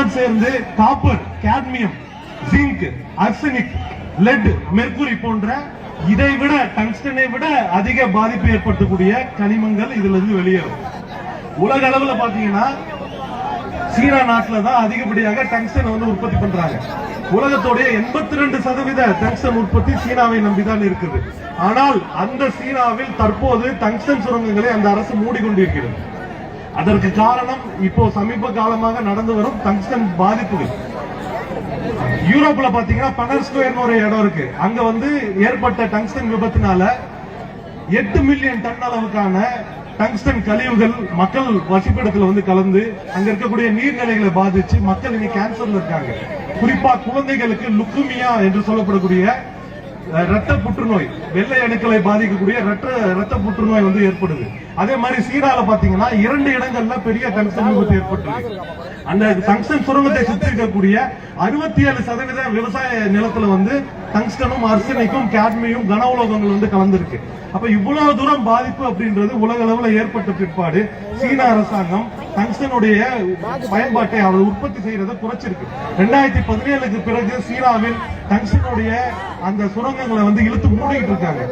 அதனுடன் சேர்ந்து copper cadmium zinc arsenic lead mercury போன்ற இதை விட டங்ஸ்டனை விட அதிக பாதிப்பு ஏற்படுத்தக்கூடிய கனிமங்கள் இதுல இருந்து வெளியேறும். உலக அளவுல பாத்தீங்கன்னா சீனா நாட்டுல தான் அதிகப்படியாக டங்ஸ்டன் வந்து உற்பத்தி பண்றாங்க. உலகத்துடைய எண்பத்தி ரெண்டு சதவீத டங்ஸ்டன் உற்பத்தி சீனாவை நம்பிதான் இருக்குது. ஆனால் அந்த சீனாவில் தற்போது டங்ஸ்டன் சுரங்கங்களை அந்த அரசு மூடிக்கொண்டிருக்கிறது. அதற்கு காரணம் இப்போ சமீப காலமாக நடந்து வரும் டங்ஸ்டன் பாதிப்புகள். யூரோப்ல பாத்தீங்கன்னா பனர் ஒரு இடம் இருக்கு. அங்க வந்து ஏற்பட்ட டங்ஸ்டன் விபத்தினால எட்டு மில்லியன் டன் அளவுக்கான டங்ஸ்டன் கழிவுகள் மக்கள் வசிப்பிடத்துல வந்து கலந்து அங்க இருக்கக்கூடிய நீர்நிலைகளை பாதிச்சு மக்கள் இனி கேன்சர்ல இருக்காங்க. குறிப்பா குழந்தைகளுக்கு லுக்குமியா என்று சொல்லப்படக்கூடிய ரத்த புற்றுநோய் வெள்ளை அணுக்களை பாதிக்கக்கூடிய ரத்த ரத்த புற்றுநோய் வந்து ஏற்படுது. அதே மாதிரி சீரால பாத்தீங்கன்னா இரண்டு இடங்கள்ல பெரிய டங்ஸ்டன் விபத்து ஏற்பட்டிருக்கு. அந்த டங்ஸ்டன் சுரங்கத்தை சுற்றி இருக்கக்கூடிய அறுபத்தி ஏழு சதவீத விவசாய நிலத்துல வந்து டங்ஸ்டனும் அர்சனைக்கும் கேட்மியும் கன உலோகங்கள் வந்து கலந்திருக்கு. அப்ப இவ்வளவு தூரம் பாதிப்பு அப்படின்றது உலக அளவுல ஏற்பட்ட பிற்பாடு சீன அரசாங்கம் டங்ஸ்டனுடைய பயன்பாட்டை அவர் உற்பத்தி செய்யறதை குறைச்சிருக்கு. ரெண்டாயிரத்தி பதினேழுக்கு பிறகு சீனாவில் டங்ஸ்டனுடைய அந்த சுரங்கங்களை வந்து இழுத்து மூடிட்டு இருக்காங்க.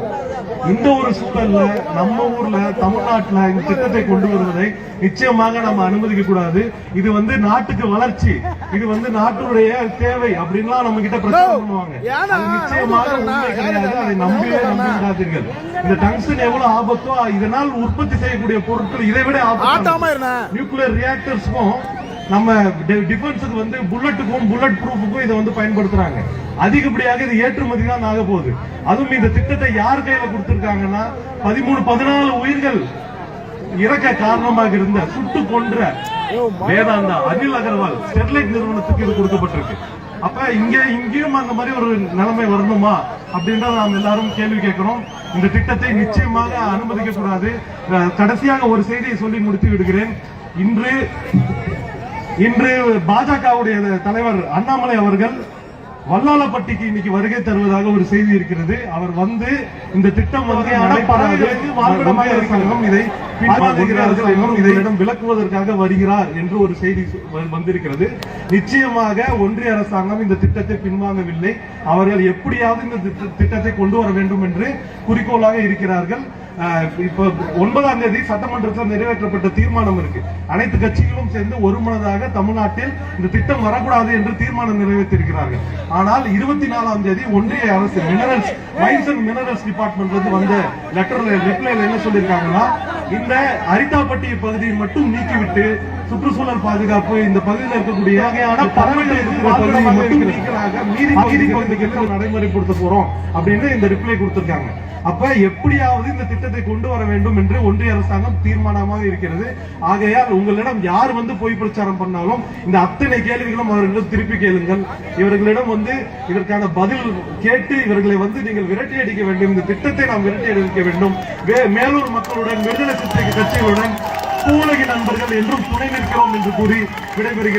இந்த ஒரு சூழல்ல நம்ம ஊர்ல தமிழ்நாட்டுல இந்த திட்டத்தை கொண்டு வருவதை நிச்சயமாக நம்ம அனுமதிக்க கூடாது. இது வந்து நாட்டுக்கு வளர்ச்சி. இது வந்து நாட்டுடைய தேவை அப்படின்லாம் நம்ம கிட்ட பிரச்சாரம் பண்ணுவாங்க. நிச்சயமாக உண்மை கிடையாது. அதை இந்த டங்ஸ்டன் எவ்வளவு ஆபத்தோ இதனால் உற்பத்தி செய்யக்கூடிய பொருட்கள் இதை விட ஆபத்து ஆட்டாம இருந்தேன் நியூக்ளியர் ரியாக்டர்ஸ்க்கும் நம்ம டிஃபென்ஸுக்கு வந்து புல்லட்டுக்கும் புல்லட் ப்ரூஃபுக்கும் இதை வந்து பயன்படுத்துறாங்க. அதிகப்படியாக இது ஏற்றுமதி தான் ஆக போகுது. அதுவும் இந்த திட்டத்தை யார் கையில கொடுத்திருக்காங்கன்னா பதிமூணு பதினாலு உயிர்கள் இறக்க காரணமாக இருந்த சுட்டு கொன்ற வேதாந்தா அனில் அகர்வால் ஸ்டெர்லைட் நிறுவனத்துக்கு இது கொடுக்கப்பட்டிருக்கு. அப்ப இங்க இங்கேயும் அந்த மாதிரி ஒரு நிலைமை வரணுமா அப்படின்றத நாம் எல்லாரும் கேள்வி கேட்கிறோம். இந்த திட்டத்தை நிச்சயமாக அனுமதிக்க கூடாது கடைசியாக ஒரு செய்தியை சொல்லி முடித்து விடுகிறேன். இன்று இன்று பாஜகவுடைய தலைவர் அண்ணாமலை அவர்கள் வல்லாளப்பட்டிக்கு இன்னைக்கு வருகை தருவதாக ஒரு செய்தி இருக்கிறது. அவர் வந்து இந்த திட்டம் வந்து இதை பின்வாங்குகிறார்கள். விளக்குவதற்காக வருகிறார் என்று ஒரு செய்தி வந்திருக்கிறது. நிச்சயமாக ஒன்றிய அரசாங்கம் இந்த திட்டத்தை பின்வாங்கவில்லை. அவர்கள் எப்படியாவது இந்த திட்ட- திட்டத்தை கொண்டு வர வேண்டும் என்று குறிக்கோளாக இருக்கிறார்கள். இப்ப ஒன்பதாம் தேதி சட்டமன்றத்தில் நிறைவேற்றப்பட்ட தீர்மானம் இருக்கு. அனைத்து கட்சிகளும் சேர்ந்து ஒருமனதாக தமிழ்நாட்டில் இந்த திட்டம் வரக்கூடாது என்று தீர்மானம் நிறைவேற்றிருக்கிறார்கள். ஆனால் இருபத்தி நாலாம் தேதி ஒன்றிய அரசு மினரல்ஸ் மைன்ஸ் அண்ட் மினரல்ஸ் டிபார்ட்மெண்ட்ல இருந்து வந்த லெட்டர்ல ரிப்ளைல என்ன சொல்லியிருக்காங்கன்னா இந்த அரிதாப்பட்டி பகுதியை மட்டும் நீக்கிவிட்டு சுற்றுச்சூழல் பாதுகாப்பு இந்த பகுதியில் இருக்கக்கூடிய வகையான பறவைகள் இருக்கிற பகுதியை மட்டும் நீக்கலாக மீதி மீதி பகுதிகளுக்கு நடைமுறைப்படுத்த போறோம் அப்படின்னு இந்த ரிப்ளை கொடுத்திருக்காங்க. அப்ப எப்படியாவது இந்த திட்டத்தை கொண்டு வர வேண்டும் என்று ஒன்றிய அரசாங்கம் தீர்மானமாக இருக்கிறது. ஆகையால் உங்களிடம் யார் வந்து பொய் பிரச்சாரம் பண்ணாலும் இந்த அத்தனை கேள்விகளும் அவர்களிடம் திருப்பி கேளுங்கள். இவர்களிடம் வந்து இதற்கான பதில் கேட்டு இவர்களை வந்து நீங்கள் விரட்டி அடிக்க வேண்டும். இந்த திட்டத்தை நாம் விரட்டி அடிக்க வேண்டும். மேலூர் மக்களுடன் விடுதலை கட்சிகளுடன் பூலகி நண்பர்கள் என்றும் துணை நிற்கிறோம் என்று கூறி விடைபெறுகிறேன்.